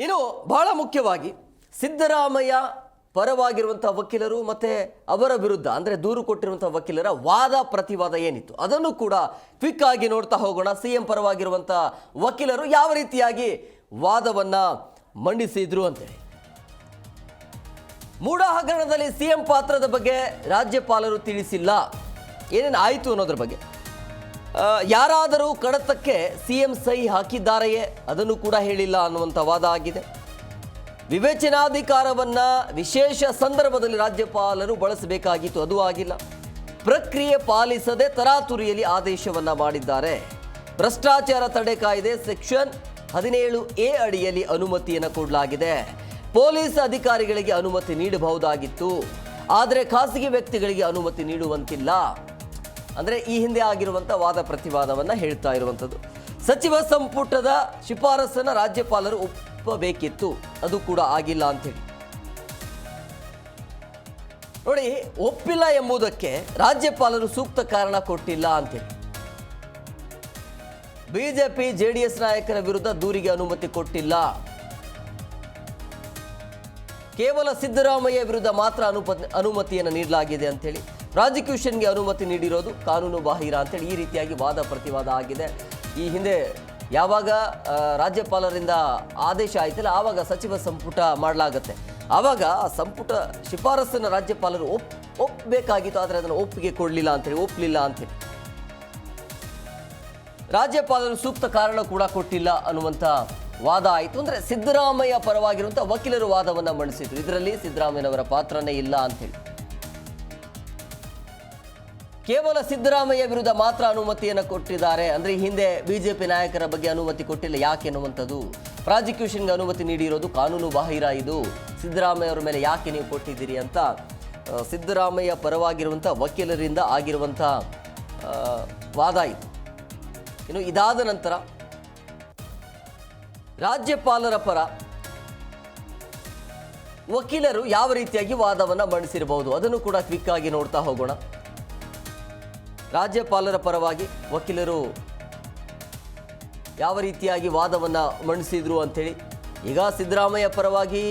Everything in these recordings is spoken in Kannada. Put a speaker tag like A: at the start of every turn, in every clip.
A: ಇನ್ನು ಬಹಳ ಮುಖ್ಯವಾಗಿ ಸಿದ್ದರಾಮಯ್ಯ ಪರವಾಗಿರುವಂಥ ವಕೀಲರು ಮತ್ತು ಅವರ ವಿರುದ್ಧ, ಅಂದರೆ ದೂರು ಕೊಟ್ಟಿರುವಂಥ ವಕೀಲರ ವಾದ ಪ್ರತಿವಾದ ಏನಿತ್ತು, ಅದನ್ನು ಕೂಡ ಕ್ವಿಕ್ ಆಗಿ ನೋಡ್ತಾ ಹೋಗೋಣ. ಸಿ ಎಂ ಪರವಾಗಿರುವಂಥ ವಕೀಲರು ಯಾವ ರೀತಿಯಾಗಿ ವಾದವನ್ನು ಮಂಡಿಸಿದ್ರು ಅಂತೇಳಿ. ಮೂಡ ಹಗರಣದಲ್ಲಿ ಸಿಎಂ ಪಾತ್ರದ ಬಗ್ಗೆ ರಾಜ್ಯಪಾಲರು ತಿಳಿಸಿಲ್ಲ. ಏನೇನು ಆಯಿತು ಅನ್ನೋದ್ರ ಬಗ್ಗೆ. ಯಾರಾದರೂ ಕಡತಕ್ಕೆ ಸಿಎಂ ಸಹಿ ಹಾಕಿದ್ದಾರೆಯೇ? ಅದನ್ನು ಕೂಡ ಹೇಳಿಲ್ಲ ಅನ್ನುವಂಥ ವಾದ ಆಗಿದೆ. ವಿವೇಚನಾಧಿಕಾರವನ್ನ ವಿಶೇಷ ಸಂದರ್ಭದಲ್ಲಿ ರಾಜ್ಯಪಾಲರು ಬಳಸಬೇಕಾಗಿತ್ತು, ಅದು ಆಗಿಲ್ಲ. ಪ್ರಕ್ರಿಯೆ ಪಾಲಿಸದೆ ತರಾತುರಿಯಲ್ಲಿ ಆದೇಶವನ್ನ ಮಾಡಿದ್ದಾರೆ. ಭ್ರಷ್ಟಾಚಾರ ತಡೆ ಕಾಯ್ದೆ ಸೆಕ್ಷನ್ ಹದಿನೇಳು ಎ ಅಡಿಯಲ್ಲಿ ಅನುಮತಿಯನ್ನು ಕೊಡಲಾಗಿದೆ. ಪೊಲೀಸ್ ಅಧಿಕಾರಿಗಳಿಗೆ ಅನುಮತಿ ನೀಡಬಹುದಾಗಿತ್ತು. ಆದರೆ ಖಾಸಗಿ ವ್ಯಕ್ತಿಗಳಿಗೆ ಅನುಮತಿ ನೀಡುವಂತಿಲ್ಲ. ಅಂದರೆ ಈ ಹಿಂದೆ ಆಗಿರುವಂಥ ವಾದ ಪ್ರತಿವಾದವನ್ನು ಹೇಳ್ತಾ ಇರುವಂಥದ್ದು. ಸಚಿವ ಸಂಪುಟದ ಶಿಫಾರಸನ್ನು ರಾಜ್ಯಪಾಲರು ಒಪ್ಪಬೇಕಿತ್ತು. ಅದು ಕೂಡ ಆಗಿಲ್ಲ ಅಂತೇಳಿ ನೋಡಿ, ಒಪ್ಪಿಲ್ಲ ಎಂಬುದಕ್ಕೆ ರಾಜ್ಯಪಾಲರು ಸೂಕ್ತ ಕಾರಣ ಕೊಟ್ಟಿಲ್ಲ ಅಂತೇಳಿ ಬಿಜೆಪಿ, ಜೆಡಿಎಸ್ ನಾಯಕರ ವಿರುದ್ಧ ದೂರಿಗೆ ಅನುಮತಿ ಕೊಟ್ಟಿಲ್ಲ. ಕೇವಲ ಸಿದ್ದರಾಮಯ್ಯ ವಿರುದ್ಧ ಮಾತ್ರ ಅನುಪ, ಅನುಮತಿಯನ್ನು ನೀಡಲಾಗಿದೆ ಅಂತೇಳಿ ಪ್ರಾಸಿಕ್ಯೂಷನ್ಗೆ ಅನುಮತಿ ನೀಡಿರೋದು ಕಾನೂನು ಬಾಹಿರ ಅಂತೇಳಿ ಈ ರೀತಿಯಾಗಿ ವಾದ ಪ್ರತಿವಾದ ಆಗಿದೆ. ಈ ಹಿಂದೆ ಯಾವಾಗ ರಾಜ್ಯಪಾಲರಿಂದ ಆದೇಶ ಆಯ್ತಲ್ಲ, ಆವಾಗ ಸಚಿವ ಸಂಪುಟ ಮಾಡಲಾಗತ್ತೆ. ಆವಾಗ ಆ ಸಂಪುಟ ಶಿಫಾರಸನ್ನು ರಾಜ್ಯಪಾಲರು ಒಪ್ ಒಪ್ಪಬೇಕಾಗಿತ್ತು ಆದರೆ ಅದನ್ನು ಒಪ್ಪಿಗೆ ಕೊಡಲಿಲ್ಲ ಅಂತೇಳಿ ಒಪ್ಪಲಿಲ್ಲ ಅಂತೇಳಿ. ರಾಜ್ಯಪಾಲರು ಸೂಕ್ತ ಕಾರಣ ಕೂಡ ಕೊಟ್ಟಿಲ್ಲ ಅನ್ನುವಂಥ ವಾದ ಆಯಿತು. ಅಂದರೆ ಸಿದ್ದರಾಮಯ್ಯ ಪರವಾಗಿರುವಂಥ ವಕೀಲರು ವಾದವನ್ನು ಮಂಡಿಸಿದ್ರು. ಇದರಲ್ಲಿ ಸಿದ್ದರಾಮಯ್ಯನವರ ಪಾತ್ರನೇ ಇಲ್ಲ ಅಂತೇಳಿ. ಕೇವಲ ಸಿದ್ದರಾಮಯ್ಯ ವಿರುದ್ಧ ಮಾತ್ರ ಅನುಮತಿಯನ್ನು ಕೊಟ್ಟಿದ್ದಾರೆ. ಅಂದರೆ ಹಿಂದೆ ಬಿಜೆಪಿ ನಾಯಕರ ಬಗ್ಗೆ ಅನುಮತಿ ಕೊಟ್ಟಿಲ್ಲ. ಯಾಕೆ ಅನ್ನುವಂಥದ್ದು ಪ್ರಾಸಿಕ್ಯೂಷನ್ಗೆ ಅನುಮತಿ ನೀಡಿರೋದು ಕಾನೂನು ಬಾಹಿರ ಇದು. ಸಿದ್ದರಾಮಯ್ಯ ಅವರ ಮೇಲೆ ಯಾಕೆ ನೀವು ಕೊಟ್ಟಿದ್ದೀರಿ ಅಂತ ಸಿದ್ದರಾಮಯ್ಯ ಪರವಾಗಿರುವಂಥ ವಕೀಲರಿಂದ ಆಗಿರುವಂಥ ವಾದ ಇದು. ಇನ್ನು ಇದಾದ ನಂತರ ರಾಜ್ಯಪಾಲರ ಪರ ವಕೀಲರು ಯಾವ ರೀತಿಯಾಗಿ ವಾದವನ್ನು ಮಂಡಿಸಿರಬಹುದು? ಅದನ್ನು ಕೂಡ ಕ್ವಿಕ್ ಆಗಿ ನೋಡ್ತಾ ಹೋಗೋಣ. ರಾಜ್ಯಪಾಲರ ಪರವಾಗಿ ವಕೀಲರು ಯಾವ ರೀತಿಯಾಗಿ ವಾದವನ್ನು ಮಂಡಿಸಿದ್ರು ಅಂಥೇಳಿ ಈಗ ಸಿದ್ದರಾಮಯ್ಯ ಪರವಾಗಿ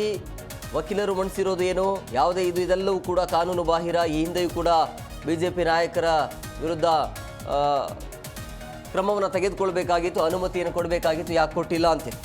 A: ವಕೀಲರು ಮಂಡಿಸಿರೋದು ಏನು? ಯಾವುದೇ ಇದು, ಇದೆಲ್ಲವೂ ಕೂಡ ಕಾನೂನು ಬಾಹಿರ, ಈ ಹಿಂದೆಯೂ ಕೂಡ ಬಿ ಜೆ ಪಿ ನಾಯಕರ ವಿರುದ್ಧ ಕ್ರಮವನ್ನು ತೆಗೆದುಕೊಳ್ಬೇಕಾಗಿತ್ತು, ಅನುಮತಿಯನ್ನು ಕೊಡಬೇಕಾಗಿತ್ತು, ಯಾಕೆ ಕೊಟ್ಟಿಲ್ಲ ಅಂತೇಳಿ.